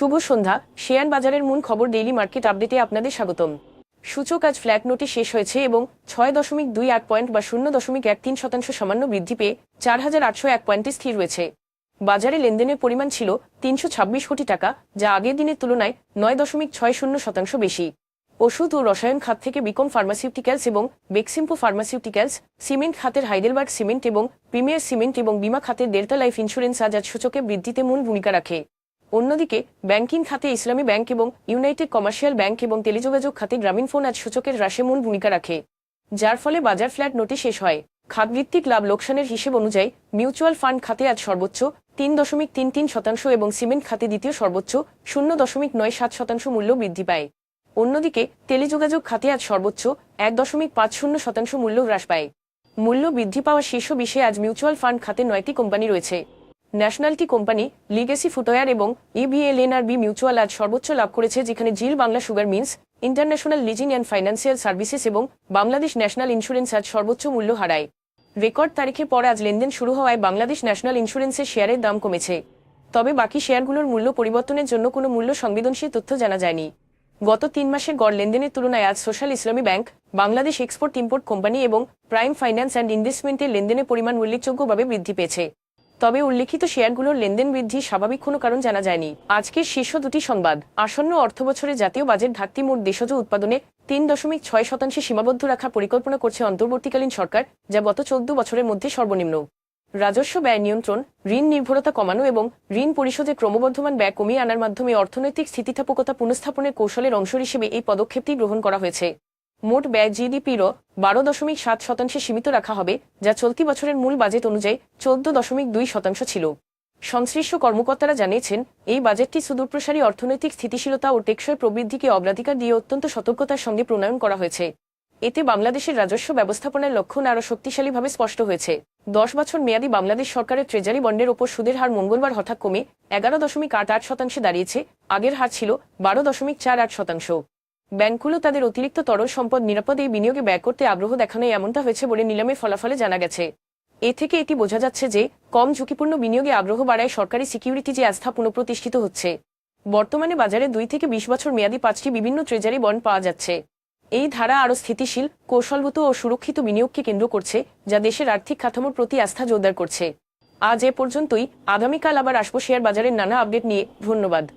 শুভ সন্ধ্যা। Share বাজারের মূল খবর ডেইলি মার্কেট আপডেটে আপনাদের স্বাগতম। সূচক আজ ফ্ল্যাট নোটে শেষ হয়েছে এবং ছয় দশমিক দুই এক পয়েন্ট বা শূন্য দশমিক এক তিন শতাংশ সামান্য বৃদ্ধি পেয়ে চার হাজার আটশো এক পয়েন্টে স্থির রয়েছে। বাজারে লেনদেনের পরিমাণ ছিল তিনশো ছাব্বিশ কোটি টাকা, যা আগের দিনের তুলনায় নয় দশমিক ছয় শূন্য শতাংশ বেশি। ওষুধ ও রসায়ন খাত থেকে বিকম ফার্মাসিউটিক্যালস এবং বেক্সিম্পো ফার্মাসিউটিক্যালস সিমেন্ট খাতের হাইডেলবার্গ সিমেন্ট এবং প্রিমিয়ার সিমেন্ট এবং বিমা খাতের ডেল্টা লাইফ ইন্স্যুরেন্স আজ সূচকে বৃদ্ধিতে মূল ভূমিকা রাখে। অন্যদিকে, ব্যাংকিং খাতে ইসলামী ব্যাংক এবং ইউনাইটেড কমার্শিয়াল ব্যাংক এবং টেলিযোগাযোগ খাতে গ্রামীণ ফোন আজ সূচকের হ্রাসে মূল ভূমিকা রাখে। যার ফলে বাজার ফ্ল্যাট নোটে শেষ হয়। খাতভিত্তিক লাভ লোকসানের হিসেব অনুযায়ী, মিউচুয়াল ফান্ড খাতে আজ সর্বোচ্চ তিন দশমিক তিন তিন শতাংশ এবং সিমেন্ট খাতে দ্বিতীয় সর্বোচ্চ শূন্য দশমিক নয় সাত শতাংশ মূল্য বৃদ্ধি পায়। অন্যদিকে, টেলিযোগাযোগ খাতে আজ সর্বোচ্চ এক দশমিক পাঁচ শূন্য শতাংশ মূল্য হ্রাস পায়। মূল্য বৃদ্ধি পাওয়া শীর্ষ বিষয়ে আজ মিউচুয়াল ফান্ড খাতে নয়টি কোম্পানি রয়েছে। ন্যাশনালটি কোম্পানি লিগেসি ফুটওয়্যার এবং E ইবিএলএনআরবি মিউচুয়াল আজ সর্বোচ্চ লাভ করেছে, যেখানে Zeal Bangla sugar mills, international leasing and financial services এবং বাংলাদেশ ন্যাশনাল ইন্স্যুরেন্স আজ সর্বোচ্চ মূল্য হারায়। রেকর্ড তারিখের পর আজ লেনদেন শুরু হওয়ায় বাংলাদেশ ন্যাশনাল ইন্স্যুরেন্সের শেয়ারের দাম কমেছে। তবে বাকি শেয়ারগুলোর মূল্য পরিবর্তনের জন্য কোনো মূল্য সংবেদনশীল তথ্য জানা যায়নি। গত তিন মাসের গড় লেনদেনের তুলনায় আজ social Islami bank, Bangladesh export import company এবং প্রাইম ফাইন্যান্স অ্যান্ড ইনভেস্টমেন্টের লেনদেনের পরিমাণ উল্লেখযোগ্যভাবে বৃদ্ধি পেয়েছে। তবে উল্লেখিত শেয়ারগুলোর লেনদেন বৃদ্ধি স্বাভাবিক কোনো কারণ জানা যায়নি। আজকের শীর্ষ দুটি সংবাদ। আসন্ন অর্থবছরে জাতীয় বাজেট ঘাটতি মোট দেশজ উৎপাদনে তিন দশমিক ছয় শতাংশে সীমাবদ্ধ রাখার পরিকল্পনা করছে অন্তর্বর্তীকালীন সরকার, যা গত চোদ্দ বছরের মধ্যে সর্বনিম্ন। রাজস্ব ব্যয় নিয়ন্ত্রণ, ঋণ নির্ভরতা কমানো এবং ঋণ পরিশোধে ক্রমবর্ধমান ব্যয় কমিয়ে আনার মাধ্যমে অর্থনৈতিক স্থিতিস্থাপকতা পুনঃস্থাপনের কৌশলের অংশ হিসেবে এই পদক্ষেপটি গ্রহণ করা হয়েছে। মোট ব্যয় জিডিপিরও বারো দশমিক সাত শতাংশে সীমিত রাখা হবে, যা চলতি বছরের মূল বাজেট অনুযায়ী চোদ্দ দশমিক দুই শতাংশ ছিল। সংশ্লিষ্ট কর্মকর্তারা জানিয়েছেন, এই বাজেটটি সুদূরপ্রসারী অর্থনৈতিক স্থিতিশীলতা ও টেকসই প্রবৃদ্ধিকে অগ্রাধিকার দিয়ে অত্যন্ত সতর্কতার সঙ্গে প্রণয়ন করা হয়েছে। এতে বাংলাদেশের রাজস্ব ব্যবস্থাপনার লক্ষণ আরও শক্তিশালীভাবে স্পষ্ট হয়েছে। দশ বছর মেয়াদী বাংলাদেশ সরকারের ট্রেজারি বন্ডের ওপর সুদের হার মঙ্গলবার হঠাৎ কমে এগারো দশমিক আট আট শতাংশে দাঁড়িয়েছে, আগের হার ছিল বারো দশমিক চার আট শতাংশ। ব্যাংকগুলো তাদের অতিরিক্ত তরল সম্পদ নিরাপদ বিনিয়োগে ব্যয় করতে আগ্রহ দেখানো এমনটা হয়েছে বলে নিলামের ফলাফলে জানা গেছে। এ থেকে এটি বোঝা যাচ্ছে যে, কম ঝুঁকিপূর্ণ বিনিয়োগে আগ্রহ বাড়ায় সরকারি সিকিউরিটি যে আস্থা পুনঃপ্রতিষ্ঠিত হচ্ছে। বর্তমানে বাজারে দুই থেকে বিশ বছর মেয়াদী পাঁচটি বিভিন্ন ট্রেজারি বন্ড পাওয়া যাচ্ছে। এই ধারা আরও স্থিতিশীল, কৌশলগত ও সুরক্ষিত বিনিয়োগকে কেন্দ্র করছে, যা দেশের আর্থিক কাঠামোর প্রতি আস্থা জোরদার করছে। আজ এ পর্যন্তই, আগামীকাল আবার আসব শেয়ার বাজারের নানা আপডেট নিয়ে। ধন্যবাদ।